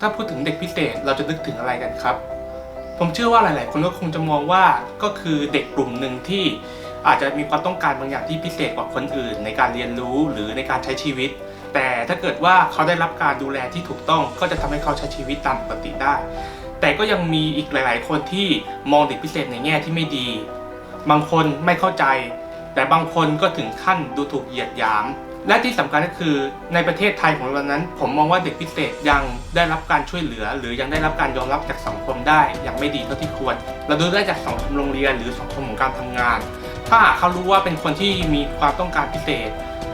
ถ้าพูดถึงเด็กพิเศษเราจะนึกถึงอะไรกันครับ ผมเชื่อว่าหลาย ๆ คนก็คงจะมองว่าก็คือเด็กกลุ่มหนึ่งที่อาจจะมีความต้องการบางอย่างที่พิเศษกว่าคนอื่น ในการเรียนรู้หรือในการใช้ชีวิต แต่ถ้าเกิดว่าเขาได้รับการดูแลที่ถูกต้องก็จะทำให้เขาใช้ชีวิตตามปกติได้ แต่ก็ยังมีอีกหลาย ๆ คนที่มองเด็กพิเศษในแง่ที่ไม่ดี บางคนไม่เข้าใจ แต่บางคนก็ถึงขั้นดูถูกเหยียดหยาม และที่สำคัญก็คือในประเทศไทยของเรานั้น ผมมองว่าเด็กพิเศษยังได้รับการช่วยเหลือ หรือยังได้รับการยอมรับจากสังคมได้อย่างไม่ดีเท่าที่ควร เราดูได้จากสังคมโรงเรียนหรือสังคมของการทำงาน ถ้าหากเขารู้ว่าเป็นคนที่มีความต้องการพิเศษ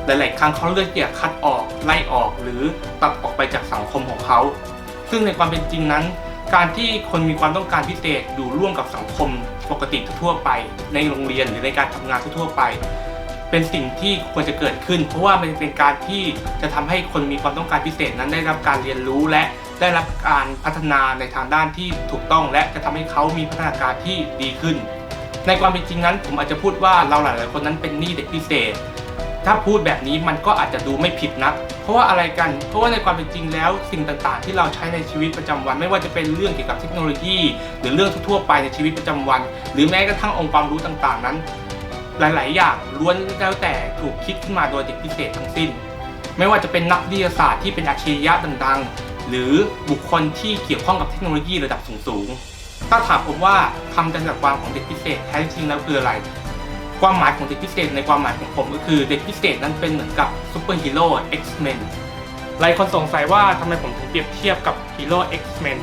หลายๆครั้งเขาเลือกที่จะคัดออกไล่ออกหรือตัดออกไปจากสังคมของเขา ซึ่งในความเป็นจริงนั้น การที่คนมีความต้องการพิเศษอยู่ร่วมกับสังคมปกติทั่วไป ในโรงเรียนหรือในการทำงานทั่วไป เป็นสิ่งที่ควรจะเกิดขึ้น เพราะว่ามันเป็นการที่จะทำให้คนมีความต้องการพิเศษนั้นได้รับการเรียนรู้และได้รับการพัฒนาในทางด้านที่ถูกต้องและจะทำให้เขามีพัฒนาการที่ดีขึ้น ในความเป็นจริงนั้น ผมอาจจะพูดว่าเราหลาย ๆ คนนั้นเป็นหนี้เด็กพิเศษ ถ้าพูดแบบนี้มันก็อาจจะดูไม่ผิดนัก เพราะว่าอะไรกัน เพราะว่าในความเป็นจริงแล้ว สิ่งต่าง ๆ ที่เราใช้ในชีวิตประจำวัน ไม่ว่าจะเป็นเรื่องเกี่ยวกับเทคโนโลยี หรือเรื่องทั่ว ๆ ไปในชีวิตประจำวัน หรือแม้กระทั่งองค์ความรู้ต่าง ๆ นั้น หลาย ๆ อย่างล้วนแล้วแต่ถูกคิดขึ้นมาโดยเด็กพิเศษทั้งสิ้น ไม่ว่าจะเป็นนักวิทยาศาสตร์ที่เป็นอัจฉริยะดัง ๆ หรือบุคคลที่เกี่ยวข้องกับเทคโนโลยีระดับสูง ๆ ถ้าถามผมว่าคำจำกัดความของเด็กพิเศษแท้จริงแล้วคืออะไร ความหมายของเด็กพิเศษในความหมายของผมก็คือเด็กพิเศษนั้นเป็นเหมือนกับซูเปอร์ฮีโร่ X-Men หลายคนสงสัยว่าทำไมผมถึงเปรียบเทียบกับฮีโร่ X-Men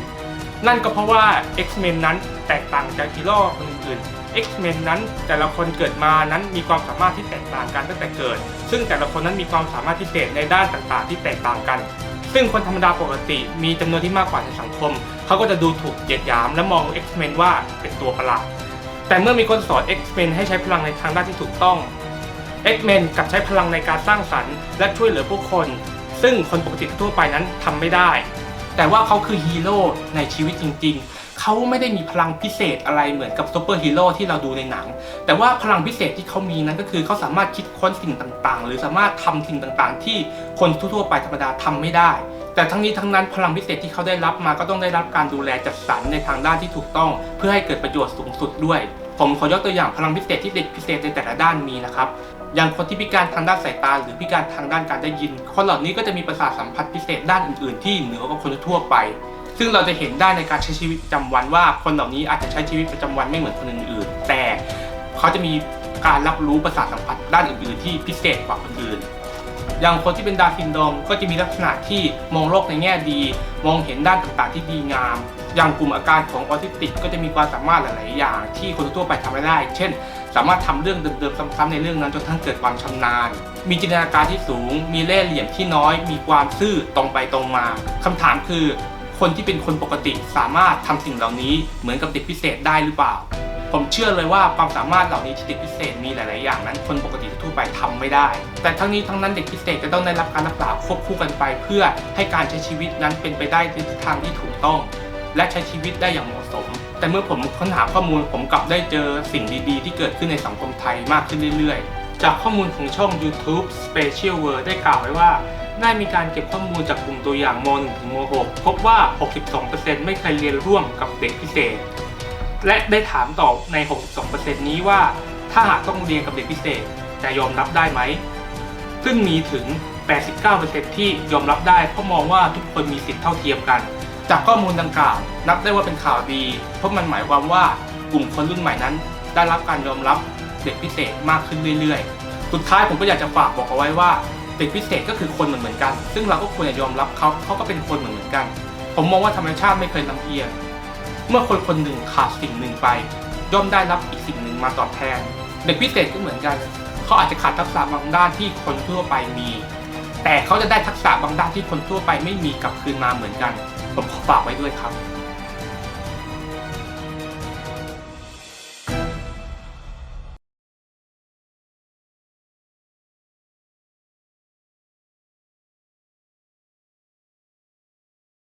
นั่นก็เพราะว่า X-Men นั้น แตกต่างจากฮีโร่คนอื่นๆ X-Men นั้นแต่ละคนเกิดมานั้นมีความสามารถที่แตกต่างกันตั้งแต่เกิด ซึ่งแต่ละคนนั้นมีความสามารถพิเศษในด้านต่างๆ ที่แตกต่างกัน ซึ่งคนธรรมดาปกติมีจำนวนที่มากกว่าในสังคม เขาก็จะดูถูกเหยียดหยาม และมอง X-Men ว่าเป็นตัวประหลาด แต่เมื่อมีคนสอน X-Men ให้ใช้พลังในทางด้านที่ถูกต้อง X-Men กลับใช้พลังในการสร้างสรรค์และช่วยเหลือผู้คน ซึ่งคนปกติทั่วไปนั้นทำไม่ได้ แต่ว่าเขาคือฮีโร่ในชีวิตจริง ๆ เขาไม่ได้มีพลังพิเศษอะไรเหมือนกับซูเปอร์ฮีโร่ที่เราดูในหนัง แต่ว่าพลังพิเศษที่เขามีนั้นก็คือเขาสามารถคิดค้นสิ่งต่างๆ หรือสามารถทำสิ่งต่างๆ ที่คนทั่วๆไปธรรมดาทำไม่ได้ แต่ทั้งนี้ทั้งนั้นพลังพิเศษที่เขาได้รับมาก็ต้องได้รับการดูแลจัดสรรในทางด้านที่ถูกต้อง เพื่อให้เกิดประโยชน์สูงสุดด้วย ผมขอยกตัวอย่างพลังพิเศษที่เด็กพิเศษในแต่ละด้านมีนะครับอย่างคนที่พิการทางด้านสายตา หรือพิการทางด้านการได้ยิน คนเหล่านี้ก็จะมีประสาทสัมผัสพิเศษด้านอื่น ๆ ที่เหนือกว่าคนทั่วไป ซึ่งเราจะเห็นได้ในการใช้ชีวิตประจำวันว่าคนเหล่านี้อาจจะใช้ชีวิตประจำวันไม่เหมือนคนอื่นๆ แต่เขาจะมีการรับรู้ประสาทสัมผัสด้านอื่นๆ ที่พิเศษกว่าคนอื่น อย่างคนที่เป็นดาวซินโดรมก็จะมีลักษณะที่มองโลกในแง่ดี มองเห็นด้านต่างๆที่ดีงาม อย่างกลุ่มอาการของออทิสติกก็จะมีความสามารถหลาย ๆ อย่าง ที่คนทั่วไปทำไม่ได้ เช่น สามารถทำเรื่องเดิม ๆ ซ้ำ ๆ ในเรื่องนั้นจนทั้งเกิดความชำนาญ มีจินตนาการที่สูง มีเล่ห์เหลี่ยมที่น้อย มีความซื่อตรงไปตรงมาคำถามคือ คนที่เป็นคนปกติสามารถทำสิ่งเหล่านี้เหมือนกับเด็กพิเศษได้หรือเปล่า ผมเชื่อเลยว่าความสามารถเหล่านี้ที่เด็กพิเศษมีหลาย ๆ อย่างนั้น คนปกติทั่วไปทำไม่ได้ แต่ทั้งนี้ทั้งนั้นเด็กพิเศษจะต้องได้รับการรักษาควบคู่กันไป เพื่อให้การใช้ชีวิตนั้นเป็นไปได้ในทิศทางที่ถูกต้อง และใช้ชีวิตได้อย่างเหมาะสม แต่เมื่อผมค้นหาข้อมูลผมกลับได้เจอสิ่งดี ๆ ที่เกิดขึ้นในสังคมไทยมากขึ้นเรื่อย ๆ จากข้อมูลของช่อง YouTube Special World ได้กล่าวไว้ว่า ได้มีการเก็บข้อมูลจากกลุ่มตัวอย่างม .1 ถึงม .6 พบว่า 62%ไม่เคยเรียนร่วมกับเด็กพิเศษ และได้ถามตอบใน 62%นี้ว่า ถ้าหากต้องเรียนกับเด็กพิเศษจะยอมรับได้ไหม ซึ่งมีถึง 89%ที่ยอมรับได้เพราะมองว่าทุกคนมีสิทธิเท่าเทียมกัน จากข้อมูลดังกล่าว นับได้ว่าเป็นข่าวดี เพราะมันหมายความว่ากลุ่มคนรุ่นใหม่นั้น ได้รับการยอมรับเด็กพิเศษมากขึ้นเรื่อยๆ สุดท้ายผมก็อยากจะฝากบอกเอาไว้ว่า เด็กพิเศษก็คือคนเหมือนเหมือนกัน ซึ่งเราก็ควรจะยอมรับเขาเขาก็เป็นคนเหมือนเหมือนกัน ผมมองว่าธรรมชาติไม่เคยลำเอียง เมื่อคนคนหนึ่งขาดสิ่งหนึ่งไป ย่อมได้รับอีกสิ่งหนึ่งมาตอบแทน เด็กพิเศษก็เหมือนกัน เขาอาจจะขาดทักษะบางด้านที่คนทั่วไปมี แต่เขาจะได้ทักษะบางด้านที่คนทั่วไปไม่มีกลับคืนมาเหมือนกัน ผมขอฝากไว้ด้วยครับ